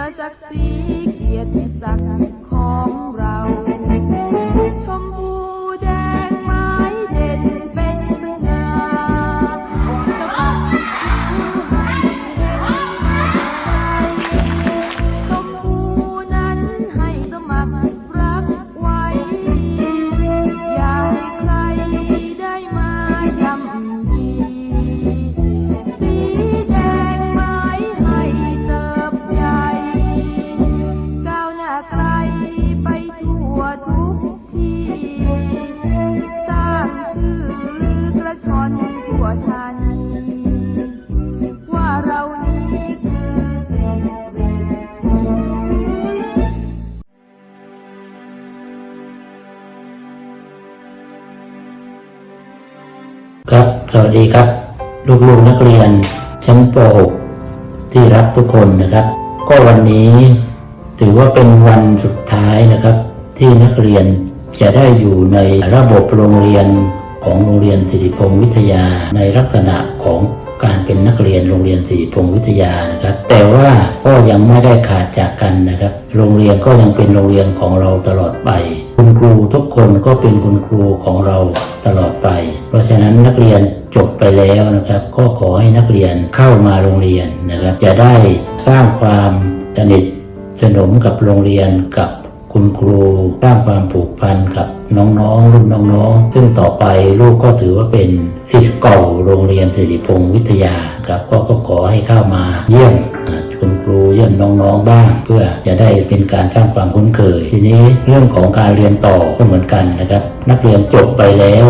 อศักดิ์ศรีเกียรติศักดิ์ของ ครับ สวัสดีครับ ลูกๆนักเรียน ชั้นป .6 ที่รักทุกคนนะครับ ก็วันนี้ถือว่าเป็นวันสุดท้ายนะครับ ที่นักเรียนจะได้อยู่ในระบบโรงเรียนของโรงเรียนสิริพงศ์วิทยาในลักษณะของ เป็นนักเรียนโรงเรียนสิริพงวิทยานะครับ แต่ว่าก็ยังไม่ได้ขาดจากกันนะครับ โรงเรียนก็ยังเป็นโรงเรียนของเราตลอดไป คุณครูทุกคนก็เป็นคุณครูของเราตลอดไป เพราะฉะนั้นนักเรียนจบไปแล้วนะครับ ก็ขอให้นักเรียนเข้ามาโรงเรียนนะครับ จะได้สร้างความสนิทสนมกับโรงเรียนกับคุณครูสร้างความผูกพันกับน้องๆรุ่นน้องๆ ซึ่งต่อไปลูกก็ถือว่าเป็น สิทธิ์เก่าโรงเรียนสิริพงศ์วิทยาครับก็ก็ขอให้เข้ามาเยี่ยมคุณครูเยี่ยมน้องๆบ้าง เพื่อจะได้เป็นการสร้างความคุ้นเคย ทีนี้เรื่องของการเรียนต่อก็เหมือนกันนะครับ นักเรียนจบไปแล้ว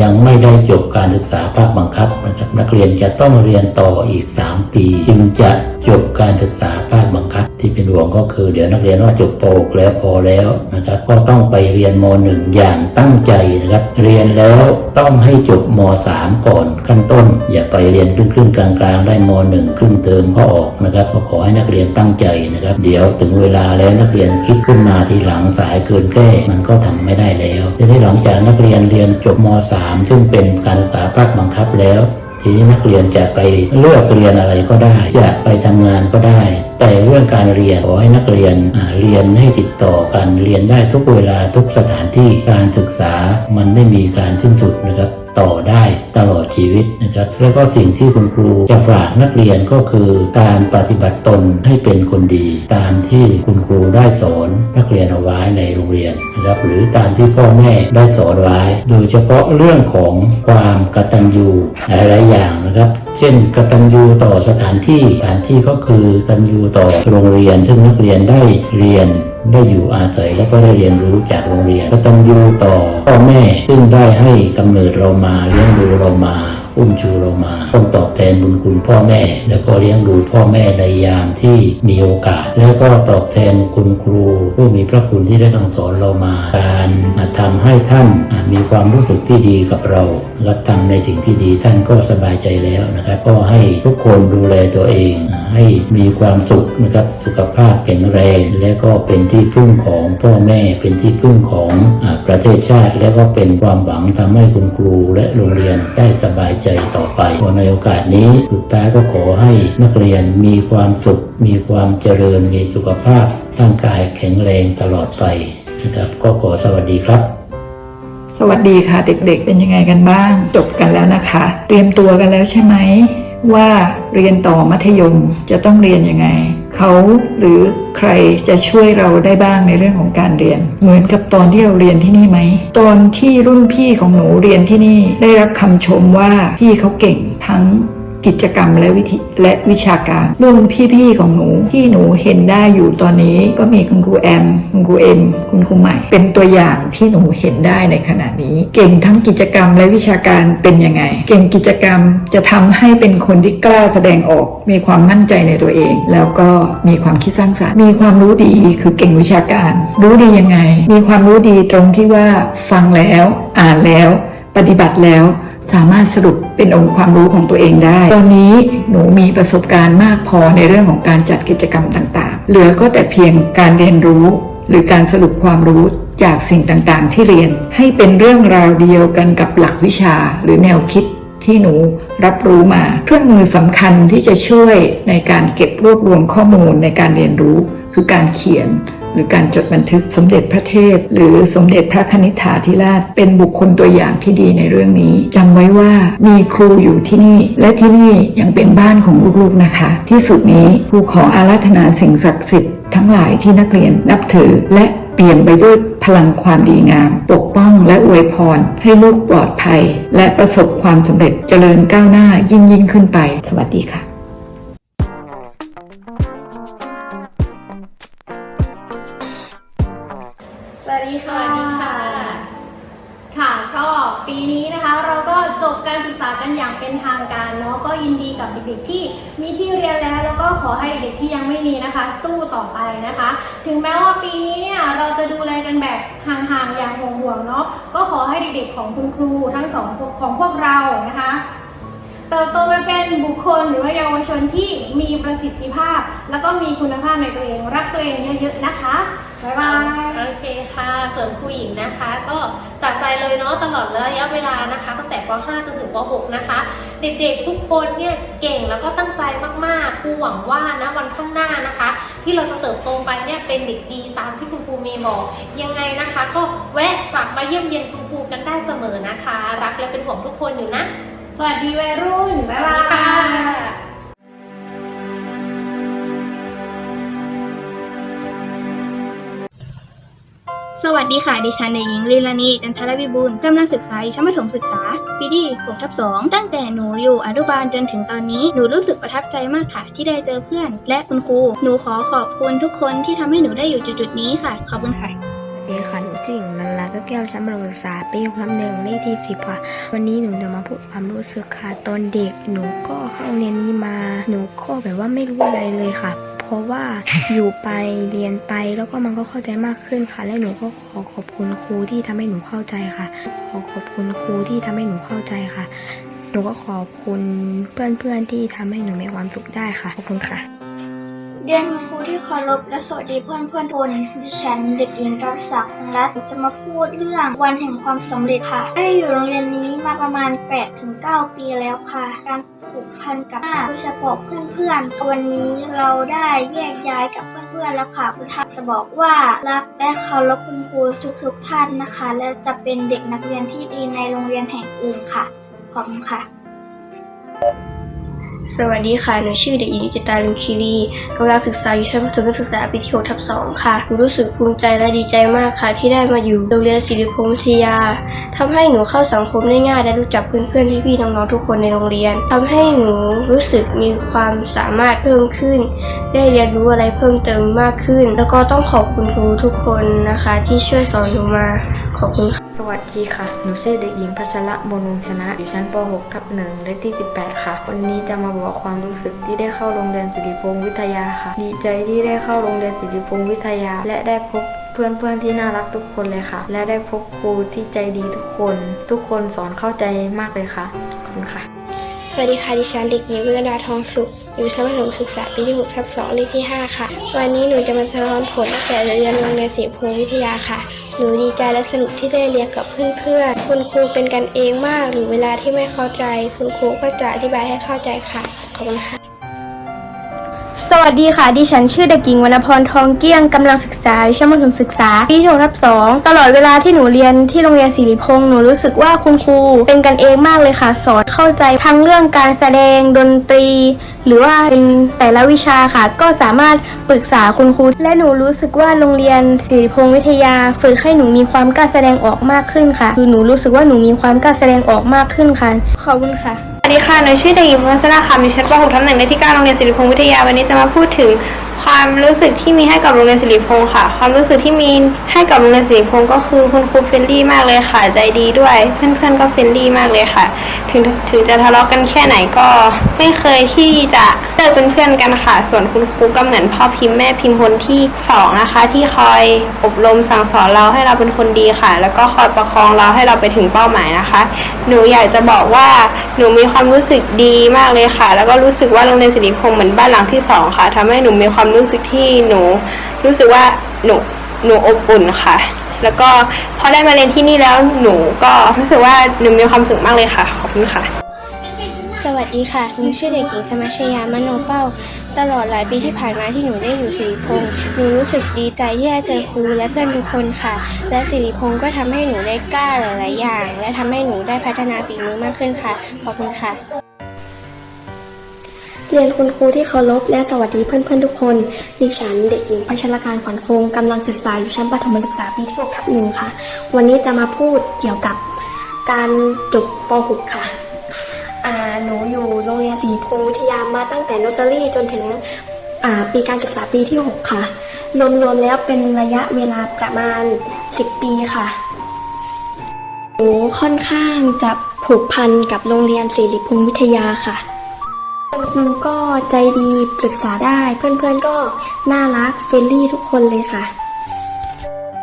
ยังไม่ได้จบการศึกษาภาคบังคับนะครับนักเรียนจะต้องเรียนต่ออีก 3 ปี จึงจะจบการศึกษาภาคบังคับ ที่เป็นห่วงก็คือ เดี๋ยวนักเรียนว่าจบป .6 แล้วพอแล้วนะครับก็ต้องไปเรียนม .1 อย่างตั้งใจนะครับ เรียนแล้วต้องให้จบม .3 ก่อนขั้นต้น อย่าไปเรียนครึ่งครึ่งๆกลางได้ม .1 ครึ่งเทอมก็ออกนะครับก็ขอให้นักเรียนตั้งใจนะครับ เดี๋ยวถึงเวลาแล้วนักเรียนคิดขึ้นมาทีหลังสายเกินแก้มันก็ทำไม่ได้แล้วทีนี้หลังจากนักเรียนเรียนจบม .3 ซึ่งเป็นการศึกษาภาคบังคับแล้ว ทีนี้นักเรียนจะไปเลือกเรียนอะไรก็ได้ จะไปทำงานก็ได้ แต่เรื่องการเรียนขอให้นักเรียนเรียนให้ติดต่อกันเรียนได้ทุกเวลาทุกสถานที่การศึกษามันไม่มีการสิ้นสุดนะครับ ต่อได้ตลอดชีวิตนะครับ แล้วก็สิ่งที่คุณครูจะฝากนักเรียนก็คือการปฏิบัติตนให้เป็นคนดี ตามที่คุณครูได้สอนนักเรียนเอาไว้ในโรงเรียนนะครับหรือตามที่พ่อแม่ได้สอนไว้ โดยเฉพาะเรื่องของความกตัญญูหลายๆอย่างนะครับเช่นกตัญญูต่อสถานที่สถานที่ก็คือกตัญญูต่อโรงเรียน ซึ่งนักเรียนได้เรียน ได้อยู่อาศัยและก็ได้เรียนรู้จากโรงเรียนกตัญญูต่อพ่อแม่ซึ่งได้ให้กำเนิดเรามาเลี้ยงดูเรามา อุ้มชูเรามาต้องตอบแทนบุญคุณพ่อแม่ แล้วก็เลี้ยงดูพ่อแม่ในยามที่มีโอกาส แล้วก็ตอบแทนคุณครู ผู้มีพระคุณที่ได้สั่งสอนเรามา การทำให้ท่านมีความรู้สึกที่ดีกับเราและทำในสิ่งที่ดีท่านก็สบายใจแล้วนะครับก็ให้ทุกคนดูแลตัวเอง ให้มีความสุขนะครับสุขภาพแข็งแรงและก็เป็นที่พึ่งของพ่อแม่เป็นที่พึ่งของอประเทศชาติ และก็เป็นความหวังทำให้คุณครูและโรงเรียนได้สบายใจต่อไปในโอกาสนี้สุดท้ายก็ขอให้นักเรียนมีความสุข มีความเจริญ มีสุขภาพ ร่างกายแข็งแรงตลอดไปนะครับก็ขอสวัสดีครับสวัสดีค่ะเด็กๆ เป็นยังไงกันบ้าง จบกันแล้วนะคะ เตรียมตัวกันแล้วใช่ไหม ว่าเรียนต่อมัธยมจะต้องเรียนยังไง เขาหรือใครจะช่วยเราได้บ้างในเรื่องของการเรียน เหมือนกับตอนที่เราเรียนที่นี่ไหม ตอนที่รุ่นพี่ของหนูเรียนที่นี่ได้รับคำชมว่าพี่เขาเก่งทั้ง กิจกรรมและวิธีและวิชาการรุ่นพี่ๆของหนูที่หนูเห็นได้อยู่ตอนนี้ก็มีคุณครูแอมคุณครูเอ็มคุณครูใหม่ เป็นตัวอย่างที่หนูเห็นได้ในขณะนี้ เก่งทั้งกิจกรรมและวิชาการเป็นยังไง เก่งกิจกรรมจะทำให้เป็นคนที่กล้าแสดงออก มีความมั่นใจในตัวเอง แล้วก็มีความคิดสร้างสรรค์มีความรู้ดีคือเก่งวิชาการ รู้ดียังไง มีความรู้ดีตรงที่ว่าฟังแล้ว อ่านแล้ว ปฏิบัติแล้ว สามารถสรุปเป็นองค์ความรู้ของตัวเองได้ ตอนนี้หนูมีประสบการณ์มากพอในเรื่องของการจัดกิจกรรมต่างๆ เหลือก็แต่เพียงการเรียนรู้ หรือการสรุปความรู้จากสิ่งต่างๆ ที่เรียนให้เป็นเรื่องราวเดียวกันกับหลักวิชาหรือแนวคิดที่หนูรับรู้มา เครื่องมือสำคัญที่จะช่วยในการเก็บรวบรวมข้อมูลในการเรียนรู้ คือการเขียน หรือการจดบันทึกสมเด็จพระเทพ หรือสมเด็จพระคณิษฐาธิราช เป็นบุคคลตัวอย่างที่ดีในเรื่องนี้จำไว้ว่ามีครูอยู่ที่นี่ และที่นี่ยังเป็นบ้านของลูกๆนะคะ ที่สุดนี้ครูขออาราธนาสิ่งศักดิ์สิทธิ์ทั้งหลายที่นักเรียนนับถือและเปลี่ยนไปด้วยพลังความดีงาม ปกป้องและอวยพร ให้ลูกปลอดภัย และประสบความสำเร็จเจริญก้าวหน้ายิ่งยิ่งขึ้นไป สวัสดีค่ะ ยินดีกับเด็กๆที่มีที่เรียนแล้ว แล้วก็ขอให้เด็กๆที่ยังไม่มีนะคะ สู้ต่อไปนะคะ ถึงแม้ว่าปีนี้เนี่ยเราจะดูแลกันแบบห่างๆอย่างห่วงๆเนาะก็ขอให้เด็กๆของคุณครูทั้งสองของพวกเรานะคะเติบโตไปเป็นบุคคลหรือว่าเยาวชนที่มีประสิทธิภาพ แล้วก็มีคุณภาพในตัวเองรักตัวเองเยอะๆนะคะ บ๊ายบายโอเคค่ะส่วนครูหญิงนะคะ ก็จากใจเลยเนาะตลอดระยะเวลานะคะตั้งแต่ป .5 จนถึงป .6 นะคะ เด็กๆทุกคนเนี่ยเก่งแล้วก็ตั้งใจมากๆครูหวังว่านะวันข้างหน้านะคะ ที่เราจะเติบโตไปเนี่ยเป็นเด็กดีตามที่คุณครูเมย์บอกยังไงนะคะ ก็แวะกลับมาเยี่ยมเยียนคุณครูกันได้เสมอนะคะ รักและเป็นห่วงทุกคนอยู่นะ สวัสดีวัยรุ่นบ๊ายบาย สวัสดีค่ะ ดิฉันเด็กหญิงลีลานีจันทรวิบูล์กำลังศึกษาอยู่ชั้นประถมศึกษา ปีที่6ทับ2ตั้งแต่หนูอยู่อนุบาลจนถึงตอนนี้ หนูรู้สึกประทับใจมากค่ะ ที่ได้เจอเพื่อน และคุณครู หนูขอขอบคุณทุกคนที่ทำให้หนูได้อยู่จุดๆนี้ค่ะ ขอบคุณค่ะดีค่ะหนูชื่อหญิงนันลาก็แก้วชั้นประถมศึกษาปีหกทับหนึ่งเลขที่สิบค่ะ วันนี้หนูจะมาพูดความรู้สึกค่ะตอนเด็กหนูก็เข้าเรียนนี้มา หนูก็แบบว่าไม่รู้อะไรเลยค่ะ เพราะว่าอยู่ไปเรียนไปแล้วก็มันก็เข้าใจมากขึ้นค่ะ และหนูก็ขอขอบคุณครูที่ทำให้หนูเข้าใจค่ะ ขอขอบคุณครูที่ทำให้หนูเข้าใจค่ะ หนูก็ขอบคุณเพื่อนๆที่ทำให้หนูมีความสุขได้ค่ะ ขอบคุณค่ะ เรียนครูที่เคารพและสวัสดีเพื่อนเพื่อนทุนดิฉันเด็กหญิงกฤษาของรัฐจะมาพูดเรื่องวันแห่งความสำเร็จค่ะ ได้อยู่โรงเรียนนี้มาประมาณ 8-9 ปีแล้วค่ะ การผูกพันกับโดยเฉพาะเพื่อนๆ วันนี้เราได้แยกย้ายกับเพื่อนๆแล้วค่ะคุณทักจะบอกว่ารักและเคารพคุณครูทุกๆท่านนะคะ และจะเป็นเด็กนักเรียนที่ดีในโรงเรียนแห่งอื่นค่ะ ขอบคุณค่ะ สวัสดีค่ะ หนูชื่อเด็กหญิงจิตาลิมคีรีกำลังศึกษาอยู่ชั้นประถมศึกษาปีที่6ทับ2ค่ะ หนูรู้สึกภูมิใจและดีใจมากค่ะ ที่ได้มาอยู่โรงเรียนศิริพงษ์วิทยาทำให้หนูเข้าสังคมได้ง่ายและรู้จักเพื่อนๆพี่ๆน้องๆทุกคนในโรงเรียนทำให้หนูรู้สึกมีความสามารถเพิ่มขึ้น ได้เรียนรู้อะไรเพิ่มเติมมากขึ้น แล้วก็ต้องขอบคุณครูทุกคนนะคะ ที่ช่วยสอนหนูมา ขอบคุณค่ะสวัสดีค่ะ หนูชื่อเด็กหญิงพัชระบนวงชนะ อยู่ชั้นป .6 ทับหนึ่งเลขที่ 18 ค่ะ วันนี้จะมาบอกความรู้สึกที่ได้เข้าโรงเรียนสิริพงษ์วิทยาค่ะ ดีใจที่ได้เข้าโรงเรียนสิริพงษ์วิทยา และได้พบเพื่อนๆที่น่ารักทุกคนเลยค่ะ และได้พบครูที่ใจดีทุกคน ทุกคนสอนเข้าใจมากเลยค่ะขอบคุณค่ะ สวัสดีค่ะ ดิฉันเด็กหญิงวิรดาทองสุข อยู่ชั้นประถมศึกษาปีที่6ทับ2เลขที่ 5 ค่ะ วันนี้หนูจะมาสะท้อนผลตั้งแต่เรียนโรงเรียนศรีพูวิทยาค่ะ หนูดีใจและสนุกที่ได้เรียนกับเพื่อนๆ คุณครูเป็นกันเองมาก หรือเวลาที่ไม่เข้าใจ คุณครูก็จะอธิบายให้เข้าใจค่ะ ขอบคุณค่ะ สวัสดีค่ะ ดิฉันชื่อเด็กหญิงวรรณพรทองเกี้ยงกำลังศึกษาอยู่ชั้นประถมศึกษาปีที่6ทับ2ตลอดเวลาที่หนูเรียนที่โรงเรียนศิริพงษ์หนูรู้สึกว่าคุณครูเป็นกันเองมากเลยค่ะ สอนเข้าใจทั้งเรื่องการแสดงดนตรี หรือว่าเป็นแต่ละวิชาค่ะ ก็สามารถปรึกษาคุณครูและหนูรู้สึกว่าโรงเรียนศิริพงษ์วิทยา ฝึกให้หนูมีความกล้าแสดงออกมากขึ้นค่ะ คือหนูรู้สึกว่าหนูมีความกล้าแสดงออกมากขึ้นค่ะขอบคุณค่ะ ดีค่ะหนูชื่อเด็กหญิงพัชราคำอยู่ชั้นป .6 ทับหนึ่งในที่การโรงเรียนสิริพงศ์วิทยา วันนี้จะมาพูดถึง ความรู้สึกที่มีให้กับโรงเรียนสิริพงษ์ค่ะ ความรู้สึกที่มีให้กับโรงเรียนสิริพงษ์ก็คือคุณครูเฟรนลี่มากเลยค่ะ ใจดีด้วย เพื่อนๆก็เฟรนลี่มากเลยค่ะ ถึงถึงจะทะเลาะกันแค่ไหนก็ไม่เคยที่จะเลิกเป็นเพื่อนกันค่ะ ส่วนคุณครูก็เหมือนพ่อพิมพ์แม่พิมพ์คนที่สองนะคะ ที่คอยอบรมสั่งสอนเราให้เราเป็นคนดีค่ะ แล้วก็คอยประคองเราให้เราไปถึงเป้าหมายนะคะ หนูอยากจะบอกว่าหนูมีความรู้สึกดีมากเลยค่ะ แล้วก็รู้สึกว่าโรงเรียนสิริพงษ์เหมือนบ้านหลังที่สองค่ะทำให้หนูมีความรูู้้สึกที่หนูรู้สึกว่าหนูหนูอบอุ่นค่ะ แล้วก็พอได้มาเรียนที่นี่แล้วหนูก็รู้สึกว่าหนูมีความสุขมากเลยค่ะ ขอบคุณค่ะ สวัสดีค่ะหนูชื่อเด็กหญิงสมัชยามโนเป้า ตลอดหลายปีที่ผ่านมาที่หนูได้อยู่สิริพงศ์หนูรู้สึกดีใจที่ได้เจอครูและเพื่อนทุกคนค่ะ และสิริพงศ์ก็ทำให้หนูได้กล้าหลาย ๆ อย่าง และทำให้หนูได้พัฒนาฝีมือมากขึ้นค่ะ ขอบคุณค่ะ เรียนคุณครูที่เคารพและสวัสดีเพื่อนๆทุกคน ดิฉันเด็กหญิงพัชรการขวัญคงกำลังศึกษาอยู่ชั้นประถมศึกษาปีที่6ทับหนึ่งค่ะ วันนี้จะมาพูดเกี่ยวกับการจบป .6 ค่ะอ่าหนูอยู่โรงเรียนศรีพงวิทยามาตั้งแต่นอสซอรี่จนถึงอ่าปีการศึกษาปีที่ 6 ค่ะ รวมๆแล้วเป็นระยะเวลาประมาณ 10 ปีค่ะ หนูค่อนข้างจะผูกพันกับโรงเรียนศริพงวิทยาค่ะ คุณครูก็ใจดีปรึกษาได้ เพื่อนๆก็น่ารักเฟรนลี่ทุกคนเลยค่ะ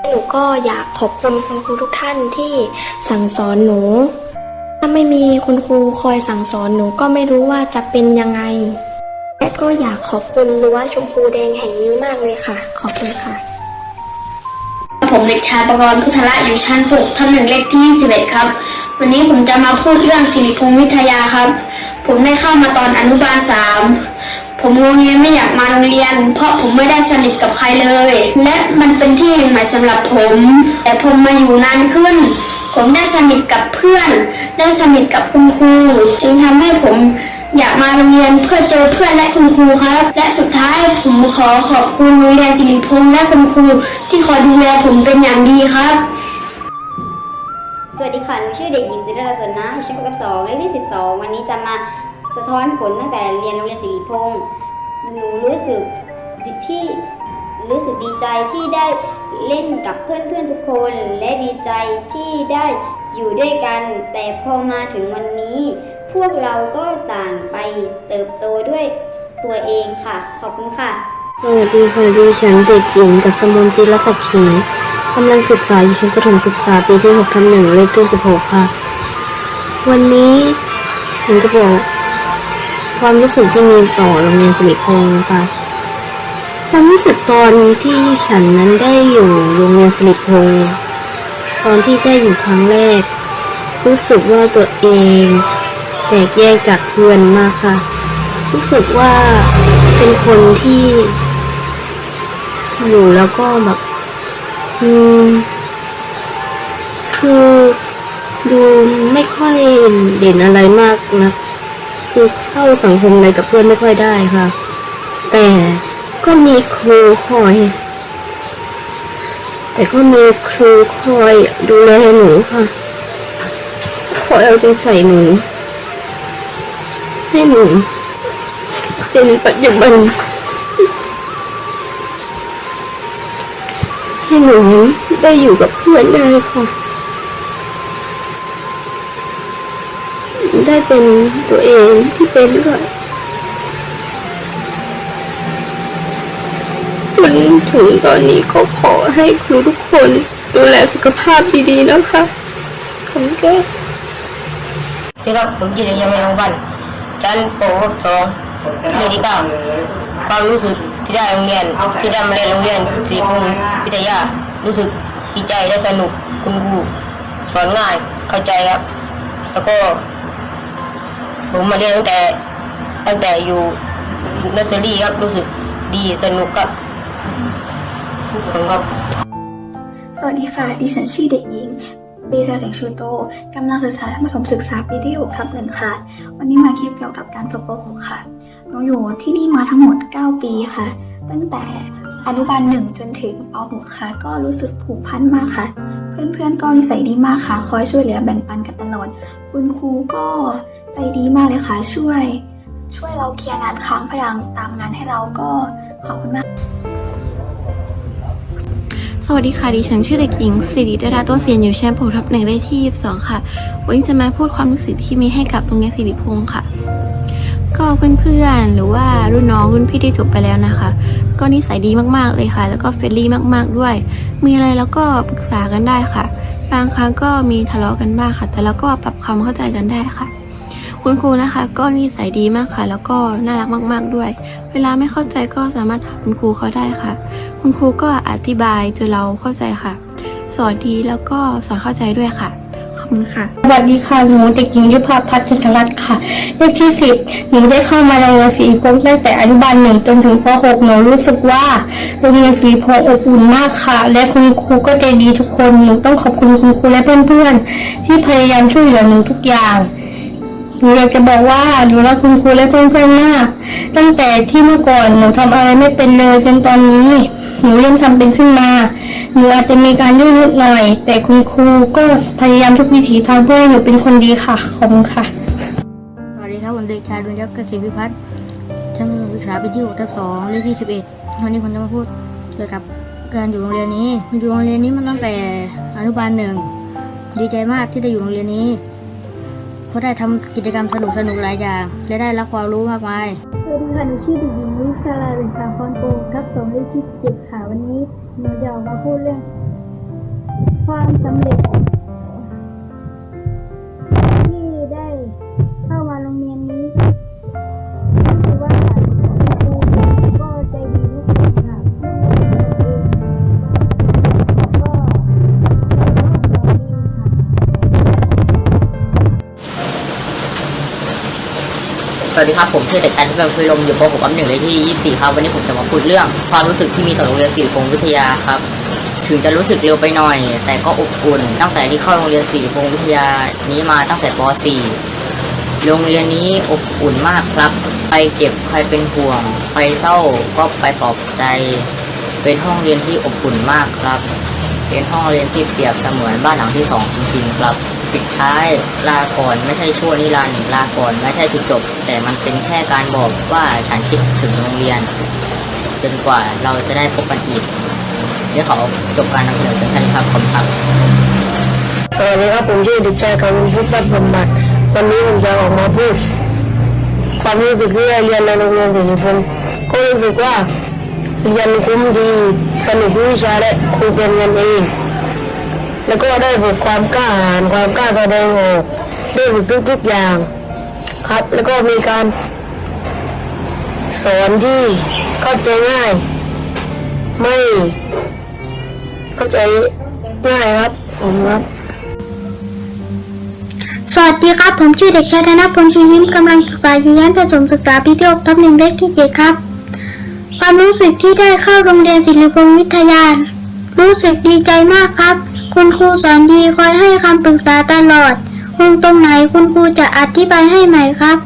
หนูก็อยากขอบคุณคุณครูทุกท่านที่สั่งสอนหนู ถ้าไม่มีคุณครูคอยสั่งสอนหนูก็ไม่รู้ว่าจะเป็นยังไง และก็อยากขอบคุณรั้วชมพูแดงแห่งนี้มากเลยค่ะ ขอบคุณค่ะผมเด็กชายประกรณ์พุทธละอยู่ชั้น 6ทับหนึ่งเลขที่ 21 ครับ วันนี้ผมจะมาพูดเรื่องสิริพงศ์วิทยาครับ ผมได้เข้ามาตอนอนุบาลสามผมงงเงียไม่อยากมาโรงเรียน เพราะผมไม่ได้สนิทกับใครเลย และมันเป็นที่ใหม่สำหรับผม แต่ผมมาอยู่นานขึ้น ผมได้สนิทกับเพื่อน ได้สนิทกับคุณครู จึงทำให้ผมอยากมาโรงเรียนเพื่อเจอเพื่อนและคุณครูครับ และสุดท้ายผมขอขอบคุณโรงเรียนสิริพงษ์และคุณครู ที่คอยดูแลผมเป็นอย่างดีครับ ค่ะ หนูชื่อเด็กหญิงศิริราสวนน้ำอยู่ชั้นประถมสองเลขที่ 12 วันนี้จะมาสะท้อนผลตั้งแต่เรียนโรงเรียนสิริพงษ์หนูรู้สึกที่รู้สึกดีใจที่ได้เล่นกับเพื่อนๆทุกคน และดีใจที่ได้อยู่ด้วยกัน แต่พอมาถึงวันนี้ พวกเราก็ต่างไปเติบโตด้วยตัวเองค่ะ ขอบคุณค่ะ สวัสดีค่ะดิฉันเด็กหญิงกับสมุนจิรศักดิ์ศรี กำลังศึกษาอยู่ชั้นประถมศึกษาปีที่6ทับหนึ่งเลขที่16ค่ะ วันนี้ผมจะบอกความรู้สึกที่มีต่อโรงเรียนสิริพงศ์ค่ะความรู้สึกตอนที่ฉันนั้นได้อยู่โรงเรียนสิริพงศ์ตอนที่ได้อยู่ครั้งแรก รู้สึกว่าตัวเองแตกแยกจากเพื่อนมากค่ะ รู้สึกว่าเป็นคนที่อยู่แล้วก็แบบ อืมคือดูไม่ค่อยเด่นอะไรมากนะคือเข้าสังคมอะไรกับเพื่อนไม่ค่อยได้ค่ะ แต่ก็มีครูคอย แต่ก็มีครูคอยดูแลหนูค่ะ คอยเอาใจใส่หนูให้หนูเป็นปัจจุบัน ให้หนูได้อยู่กับเพื่อนได้ค่ะ ได้เป็นตัวเองที่เป็นค่ะจนถึงตอนนี้ก็ขอให้ครูทุกคนดูแลสุขภาพดีๆนะคะขอบคุณค่ะนี่ครับผมจิตยังไม่วันชั้นป .6 สองเลขที่เก้าความรู้สึก ที่ได้โรงเรียนที่ได้มาเรียนโรงเรียนศรีพงศ์วิทยา รู้สึกดีใจและสนุกคุณครูสอนง่ายเข้าใจครับ แล้วก็ ผมมาเรียนตั้งแต่ ตั้งแต่อยู่นัสเซอรี่ครับรู้สึกดีสนุกครับผมครับสวัสดีค่ะ ดิฉันชื่อเด็กหญิงปีเตอร์แสงชูโตกำลังศึกษาชั้นประถมศึกษาปีที่6ทับหนึ่งค่ะ วันนี้มาคลิปเกี่ยวกับการจบป .6 ค่ะห นูอยู่ที่นี่มาทั้งหมด 9 ปีค่ะ ตั้งแต่อนุบาลหนึ่งจนถึงป .6 ค่ะ ก็รู้สึกผูกพันมากค่ะ เพื่อนๆก็นิสัยดีมากค่ะ คอยช่วยเหลือแบ่งปันกันตลอด คุณครูก็ใจดีมากเลยค่ะ ช่วย ช่วยเราเคลียร์งานค้างพยายามตามงานให้เราก็ขอบคุณมาก สวัสดีค่ะ ดิฉันชื่อเด็กหญิงสิริดาราต้นเสียนอยู่ชั้นปรทับหนึ่งได้ที่ 22 ค่ะ วันนี้จะมาพูดความรู้สึกที่มีให้กับโรงเรียนสิริพงศ์ค่ะ ก็เพื่อนๆหรือว่ารุ่นน้องรุ่นพี่ที่จบไปแล้วนะคะ ก็นิสัยดีมากๆเลยค่ะ แล้วก็เฟรนลี่มากๆด้วย มีอะไรแล้วก็ปรึกษากันได้ค่ะ บางครั้งก็มีทะเลาะกันบ้างค่ะ แต่แล้วก็ปรับความเข้าใจกันได้ค่ะ คุณครูนะคะ ก็นิสัยดีมากค่ะ แล้วก็น่ารักมาก ๆด้วย เวลาไม่เข้าใจก็สามารถถามคุณครูเขาได้ค่ะ คุณครูก็อธิบายจนเราเข้าใจค่ะ สอนดีแล้วก็สอนเข้าใจด้วยค่ะ อบคุณค่ะ สวัสดีค่ะ หนูเด็กหญิงยุพาพัฒน์จันทรัตน์ค่ะ เลขที่สิบหนูได้เข้ามาโรงเรียนศรีพงตั้งแต่อนุบาลหนึ่งจนถึงป .6 หนูรู้สึกว่าโรงเรียนศรีพงอบอุ่นมากค่ะ และคุณครูก็ใจดีทุกคน หนูต้องขอบคุณคุณครูและเพื่อนๆ ที่พยายามช่วยเหลือหนูทุกอย่างหนูอยากจะบอกว่าหนูรักคุณครูและเพื่อนๆมาก ตั้งแต่ที่เมื่อก่อนหนูทำอะไรไม่เป็นเลยจนตอนนี้ หนูเริ่มทำเป็นขึ้นมา หนูอาจจะมีการยุ่งนิดหน่อย แต่คุณครูก็พยายามทุกวิถีทางเพื่อให้หนูเป็นคนดีค่ะ ขอบคุณค่ะ สวัสดีครับผมเด็กชายดวงยักษ์เกษมพิพัฒน์ชั้นประถมศึกษาปีที่6ทับ2เลขที่ 11 วันนี้ผมจะมาพูดเกี่ยวกับการอยู่โรงเรียนนี้อยู่โรงเรียนนี้มาตั้งแต่อนุบาลหนึ่ง ดีใจมากที่ได้อยู่โรงเรียนนี้ เพราได้ทำกิจกรรมสนุกสนุกหลายอย่าง และได้รับความรู้มากมายสวัสดีค่ะหนูชื่อเด็กหญิงวิศราเรือนสามพรโกทับสองเลขที่เจ็ดค่ะวันนี้หนูจะออกมาพูดเรื่อง ความสำเร็จ สวัสดีครับ ผมชื่อเด็กชายที่เป็นคุยลมอยู่ป .6 อันหนึ่งเลยที่ 24 ครับ วันนี้ผมจะมาพูดเรื่อง ความรู้สึกที่มีต่อโรงเรียนศิริพงศ์วิทยาครับ ถึงจะรู้สึกเร็วไปหน่อย แต่ก็อบอุ่น ตั้งแต่ที่เข้าโรงเรียนศิริพงศ์วิทยานี้มาตั้งแต่ป .4 โรงเรียนนี้อบอุ่นมากครับ ไปเจ็บใครเป็นห่วงใครเศร้าก็ไปปลอบใจ เป็นห้องเรียนที่อบอุ่นมากครับ เป็นห้องเรียนที่เปรียบเสมือนบ้านหลังที่สองจริงๆครับ ปิดท้ายลาก่อนไม่ใช่ชั่วนิรันดร์ลาก่อนไม่ใช่จุดจบ แต่มันเป็นแค่การบอกว่าฉันคิดถึงโรงเรียน จนกว่าเราจะได้พบกันอีกเดี๋ยวขอจบการนำเสนอเพียงแค่นี้ครับขอบคุณครับสวัสดีครับผมชื่อเด็กชายกำลังพุทธสมบัติวันนี้ผมจะออกมาพูดความรู้สึกที่เรียนในโรงเรียนศิริพงศ์ก็รู้สึกว่าเรียนคุ้มดีสนุกทุกวิชาและครูเป็นกันเอง แล้วก็ได้ฝึกความกล้าหาญความกล้าแสดงออกได้ฝึกทุกๆอย่าง ครับ แล้วก็มีการสอนที่เข้าใจง่าย ไม่เข้าใจง่ายครับผมครับสวัสดีครับ ผมชื่อเด็กชายธนพลชูยิ้มกำลังศึกษาอยู่ชั้นประถมศึกษาปีที่6ทับหนึ่งเลขที่เจ็ดครับ ความรู้สึกที่ได้เข้าโรงเรียนศิริพงศ์วิทยา รู้สึกดีใจมากครับ คุณครูสอนดีคอยให้คำปรึกษาตลอดงงตรงไหนคุณครูจะอธิบายให้ใหม่ครับ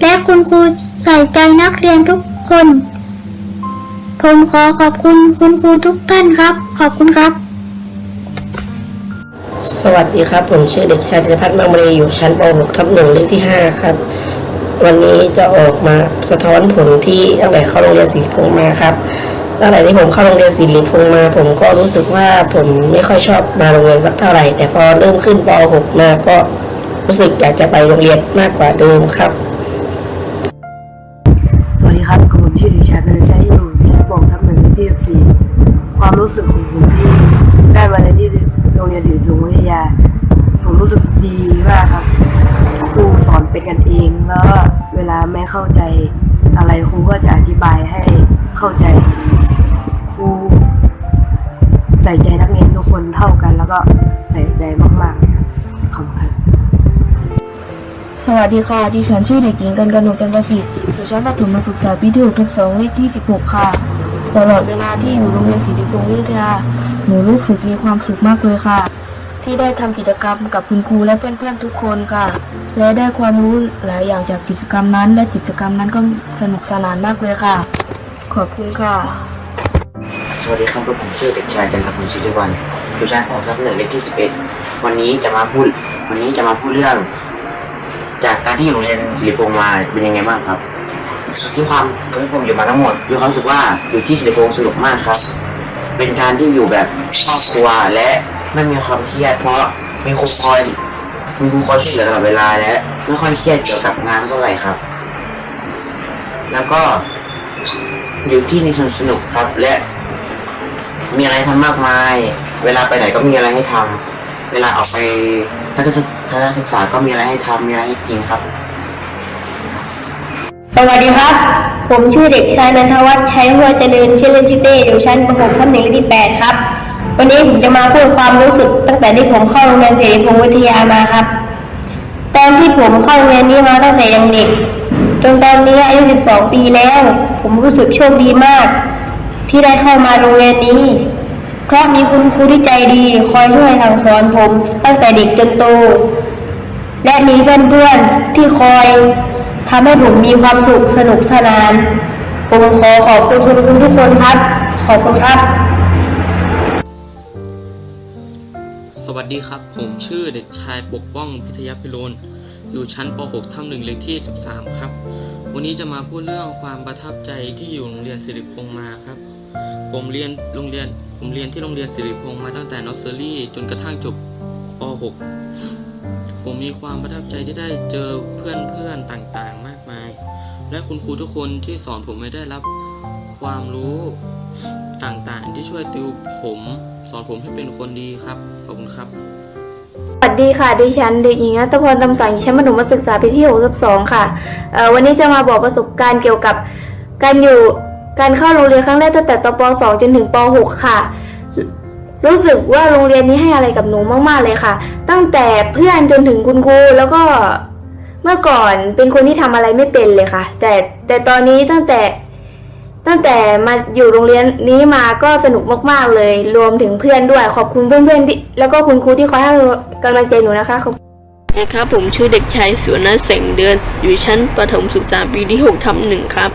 และคุณครูใส่ใจนักเรียนทุกคน ผมขอขอบคุณคุณครูทุกท่านครับ ขอบคุณครับ สวัสดีครับ ผมชื่อเด็กชายธีรพัฒน์มังมรีอยู่ชั้นป .6 ทับหนึ่งเลขที่ 5 ครับ วันนี้จะออกมาสะท้อนผลที่ตั้งแต่เข้าโรงเรียนศรีพงษ์มาครับ ตั้งแต่ที่ผมเข้าโรงเรียนศิรีพงษ์มา ผมก็รู้สึกว่าผมไม่ค่อยชอบมาโรงเรียนสักเท่าไหร่ แต่พอเริ่มขึ้นป .6 มาก็รู้สึกอยากจะไปโรงเรียนมากกว่าเดิมครับ สวัสดีครับผมชื่อเด็กชายเป็นใจอยู่ชั้นป .6 ทับหนึ่งเลขที่สี่ความรู้สึกของผมที่ได้มาเรียนที่โรงเรียนศิริพงศ์วิทยา ผมรู้สึกดีมากครับครูสอนเป็นกันเองแล้วเวลาไม่เข้าใจ อะไรครูก็จะอธิบายให้เข้าใจครูใส่ใจนักเรียนทุกคนเท่ากัน แล้วก็ใส่ใจมากๆขอบคุณสวัสดีค่ะ ดิฉันชื่อเด็กหญิงกันกนกจันทรศิษย์อยู่ชั้นประถมศึกษาปีที่6ทับ2เลขที่ 16 ค่ะ ตลอดเวลาที่อยู่โรงเรียนศรีพงศ์วิทยาหนูรู้สึกมีความสุขมากเลยค่ะ ที่ได้ทำกิจกรรมกับคุณครูและเพื่อนๆทุกคนค่ะและได้ความรู้หลายอย่างจากกิจกรรมนั้น และกิจกรรมนั้นก็สนุกสนานมากเลยค่ะ ขอบคุณค่ะ สวัสดีครับผมชื่อเด็กชายจันทพลชิริวันอยู่ชั้นป .6 ทับหนึ่งเลขที่11วันนี้จะมาพูด วันนี้จะมาพูดเรื่อง จากการที่อยู่โรงเรียนศิริพงษ์มาเป็นยังไงบ้างครับที่ความที่ผมอยู่มาทั้งหมดมีความรู้สึกว่าอยู่ที่ศิริพงษ์สนุกมากครับ เป็นการที่อยู่แบบครอบครัวและไม่มีความเครียดเพราะมีครูคอย มีครูคอยช่วยเหลือตลอดเวลาและไม่ค่อยเครียดเกี่ยวกับงานเท่าไหร่ครับ แล้วก็อยู่ที่นี่สนุกครับ และ มีอะไรทำมากมาย เวลาไปไหนก็มีอะไรให้ทำเวลาออกไปทัศนศึกทัศนศึกษาก็มีอะไรให้ทำมีอะไรให้กินครับ สวัสดีครับ ผมชื่อเด็กชายนันทวัฒน์ชัยหัวเจริญชื่อเล่นชื่อเต้อยู่ชั้นประถมทับหนึ่งเลขที่8ครับ วันนี้ผมจะมาพูดความรู้สึก ตั้งแต่ที่ผมเข้าโรงเรียนเสรีพงศ์วิทยามาครับ ตอนที่ผมเข้าโรงเรียนนี้มาตั้งแต่ยังเด็ก จนตอนนี้อายุ 12 ปีแล้ว ผมรู้สึกโชคดีมาก ที่ได้เข้ามาโรงเรียนนี้ เพราะมีคุณครูที่ใจดีคอยช่วยสั่งสอนผม ตั้งแต่เด็กจนโต และมีเพื่อนๆที่คอยทำให้ผมมีความสุขสนุกสนาน ผมขอขอบคุณคุณทุกคนครับ ขอบคุณครับ วัสดีครับ ผมชื่อเด็กชายปกป้องพิทยาพิรุณอยู่ชั้นป .6 ทับหนึ่งเลขที่ 13 ครับ วันนี้จะมาพูดเรื่องความประทับใจที่อยู่โรงเรียนสิริพงษ์มาครับ ผมเรียนโรงเรียนผมเรียนที่โรงเรียนสิริพงษ์มาตั้งแต่นอสเซอรี่จนกระทั่งจบป .6 ผมมีความประทับใจที่ได้เจอเพื่อนเพื่อนๆต่างๆ มากมาย และคุณครูทุกคนที่สอนผมไม่ได้รับความรู้ต่างๆ ที่ช่วยติวผม สอนผมให้เป็นคนดีครับ ขอบคุณครับ สวัสดีค่ะดิฉันเด็กหญิงอัตพรตำสังอยู่ชั้นประถมศึกษาปีที่ 62 ค่ะเอ่อวันนี้จะมาบอกประสบการณ์เกี่ยวกับการอยู่การเข้าโรงเรียนครั้งแรกตั้งแต่ตป .2 จนถึงป .6 ค่ะ รู้สึกว่าโรงเรียนนี้ให้อะไรกับหนูมากๆเลยค่ะ ตั้งแต่เพื่อนจนถึงคุณครูแล้วก็เมื่อก่อนเป็นคนที่ทำอะไรไม่เป็นเลยค่ะ แต่แต่ตอนนี้ตั้งแต่ ตั้งแต่มาอยู่โรงเรียนนี้มาก็สนุกมากๆเลย รวมถึงเพื่อนด้วย ขอบคุณเพื่อนๆที่แล้วก็คุณครูที่คอยให้กำลังใจหนูนะคะขอบนะครับผมชื่อเด็กชายสุวรรณแสงเดือน อยู่ชั้นประถมศึกษาปีที่6ทับหนึ่งครับ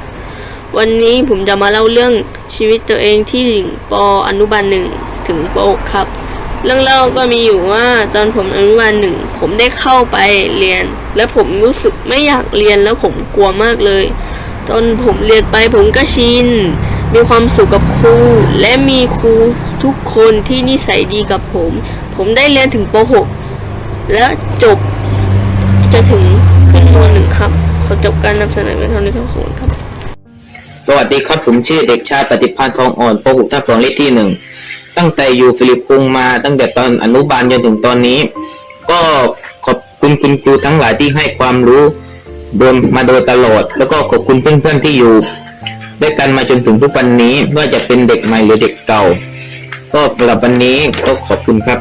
วันนี้ผมจะมาเล่าเรื่องชีวิตตัวเองที่ถึงปอนุบาลหนึ่งถึงปหกครับ เรื่องเล่าก็มีอยู่ว่าตอนผมอนุบาลหนึ่งผมได้เข้าไปเรียน และผมรู้สึกไม่อยากเรียนแล้วผมกลัวมากเลย ตอนผมเรียนไปผมก็ชิน มีความสุขกับครู และมีครูทุกคนที่นิสัยดีกับผม ผมได้เรียนถึงป .6 และจบจะถึงขึ้นมหนึ่งครับ ขอจบการนำเสนอไว้เท่านี้ครับขอบคุณครับ สวัสดีครับผมชื่อเด็กชายปฏิพันธ์ทองอ่อนป .6 ทับสองเลขที่หนึ่งตั้งแต่อยู่ฟิลิปปุงมาตั้งแต่ตอนอนุบาลจนถึงตอนนี้ ก็ขอบคุณคุณครูทั้งหลายที่ให้ความรู้ โดยมาโดยตลอด แล้วก็ขอบคุณเพื่อนๆที่อยู่ด้วยกันมาจนถึงทุกวันนี้ไม่ว่าจะเป็นเด็กใหม่หรือเด็กเก่า ก็สำหรับวันนี้ก็ขอบคุณครับ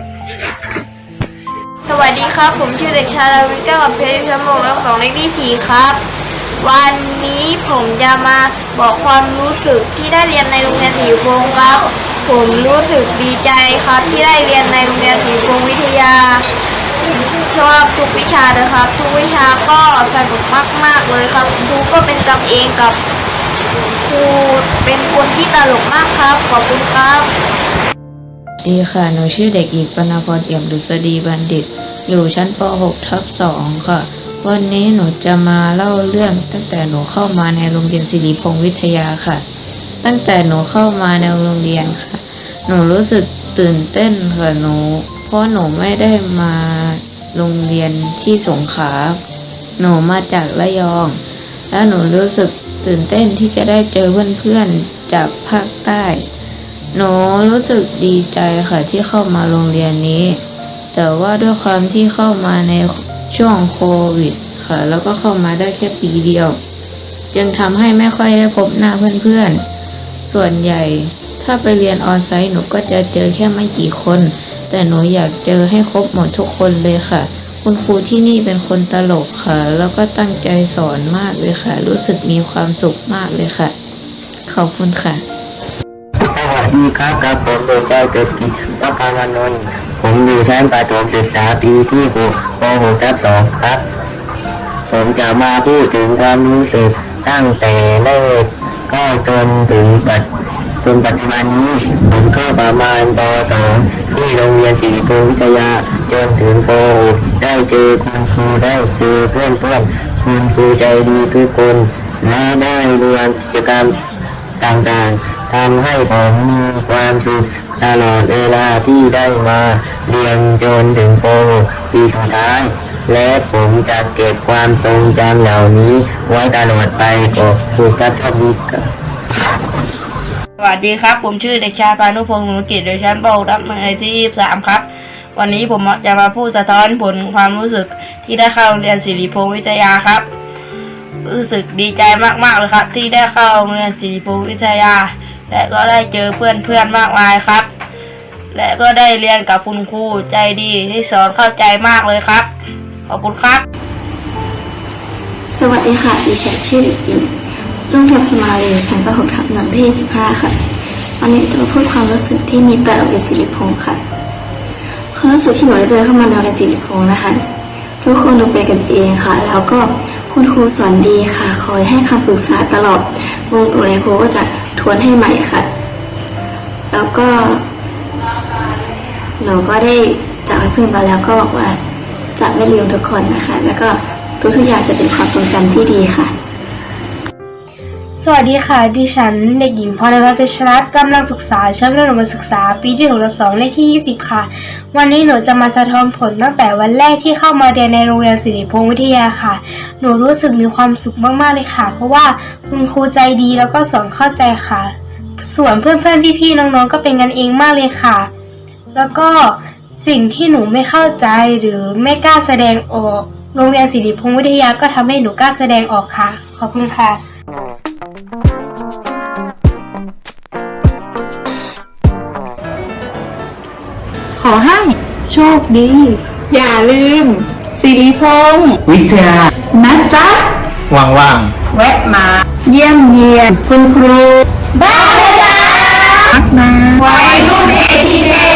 สวัสดีครับ ผมชื่อเด็กชายดาวินก้ากับเพชรชั้นมงแล้วของเลขที่สี่ครับ วันนี้ผมจะมาบอกความรู้สึกที่ได้เรียนในโรงเรียนศรีพงครับ ผมรู้สึกดีใจครับที่ได้เรียนในโรงเรียนศรีพงวิทยา ชอบทุกวิชาเลยครับ ทุกวิชาก็สนุกมาก ๆ เลยครับครูก็เป็นกันเองกับครูเป็นคนที่ตลกมากครับ ขอบคุณครับ ดีค่ะ หนูชื่อเด็กหญิงปนาพรเอี่ยมดุษฎีบัณฑิต อยู่ชั้นป .6 ทับ2ค่ะ วันนี้หนูจะมาเล่าเรื่องตั้งแต่หนูเข้ามาในโรงเรียนสิริพงศ์วิทยาค่ะ ตั้งแต่หนูเข้ามาในโรงเรียนค่ะ หนูรู้สึกตื่นเต้นค่ะหนู เพราะหนูไม่ได้มา โรงเรียนที่สงขลาหนูมาจากระยอง แล้วหนูรู้สึกตื่นเต้นที่จะได้เจอเพื่อนๆจากภาคใต้ หนูรู้สึกดีใจค่ะที่เข้ามาโรงเรียนนี้ แต่ว่าด้วยความที่เข้ามาในช่วงโควิดค่ะ แล้วก็เข้ามาได้แค่ปีเดียว จึงทำให้ไม่ค่อยได้พบหน้าเพื่อนๆ ส่วนใหญ่ถ้าไปเรียนออนไซต์หนูก็จะเจอแค่ไม่กี่คน แต่หนูอยากเจอให้ครบหมดทุกคนเลยค่ะ คุณครูที่นี่เป็นคนตลกค่ะ แล้วก็ตั้งใจสอนมากเลยค่ะ รู้สึกมีความสุขมากเลยค่ะ ขอบคุณค่ะสวัสดีครับกับผมเด็กชายเกิดกิจวัฒนานนท์ผมอยู่ชั้นประถมศึกษาปีที่หกป .6 ทับสองครับ ผมจะมาพูดถึงความรู้สึกตั้งแต่แรกก็จนถึงปัจจ จนปัจจุบันนี้ผมเข้าประมาณป .2 ที่โรงเรียนศรีภูวิทยาจนถึงป .6 ได้เจอคุณครูได้เจอเพื่อนเพื่อนคุณครูใจดีทุกคนและได้รวมกิจกรรมต่างๆทำให้ผมมีความสุขตลอดเวลาที่ได้มาเรียนจนถึงโปปีสุดท้าย และผมจะเก็บความทรงจำเหล่านี้ไว้ตลอดไปขอบคุณครับท่านผู้ วัสดีครับ ผมชื่อเด็กชายพานุพงศ์หนุกิจโดยชั้นป .6 ทับหนึ่งเลขที่23ครับ วันนี้ผมจะมาพูดสะท้อนผลความรู้สึกที่ได้เข้าโรงเรียนสิริพงศ์วิทยาครับ รู้สึกดีใจมากๆเลยครับ ที่ได้เข้าโรงเรียนสิริพงศ์วิทยา และก็ได้เจอเพื่อนเพื่อนๆมากมายครับ และก็ได้เรียนกับคุณครูใจดีที่สอนเข้าใจมากเลยครับ ขอบคุณครับ สวัสดีค่ะดิฉันชื่อเด็กหญิง รุ่งเรืองสมาลีอยู่ชั้นประถมทับหนึ่งที่15ค่ะวันนี้จะมาพูดความรู้สึกที่มีต่อโรงเรียนสิริพงศ์ค่ะความรู้สึกที่หนูได้เดินเข้ามาในโรงเรียนสิริพงศ์นะคะ ทุกคนดูเป็นกันเองค่ะ แล้วก็คุณครูสอนดีค่ะ คอยให้คำปรึกษาตลอดวงตัวในครูก็จะทวนให้ใหม่ค่ะ แล้วก็หนูก็ได้จากเพื่อนมาแล้วก็บอกว่าจะไม่ลืมทุกคนนะคะ แล้วก็ทุกๆอย่างจะเป็นความทรงจำที่ดีค่ะ สวัสดีค่ะ ดิฉันเด็กหญิงพรณพัฒน์เพชรรัตน์กำลังศึกษาชั้นประถมศึกษา ปีที่6ทับ2เลขที่ 20 ค่ะ วันนี้หนูจะมาสะท้อนผลตั้งแต่วันแรกที่เข้ามาเรียนในโรงเรียนสิริพงษ์วิทยาค่ะ หนูรู้สึกมีความสุขมากๆเลยค่ะ เพราะว่าคุณครูใจดีแล้วก็สอนเข้าใจค่ะ ส่วนเพื่อนๆพี่ๆน้องๆก็เป็นกันเองมากเลยค่ะ แล้วก็สิ่งที่หนูไม่เข้าใจหรือไม่กล้าแสดงออก โรงเรียนสิริพงษ์วิทยาก็ทำให้หนูกล้าแสดงออกค่ะ ขอบคุณค่ะ ขอให้โชคดี อย่าลืม สิริพงษ์วิทยานะจ๊ะ ว่างแวะมา เยี่ยมเยียนคุณครู บ้านนะจ๊ะรักนะ ไว้รุ่นเอทีเด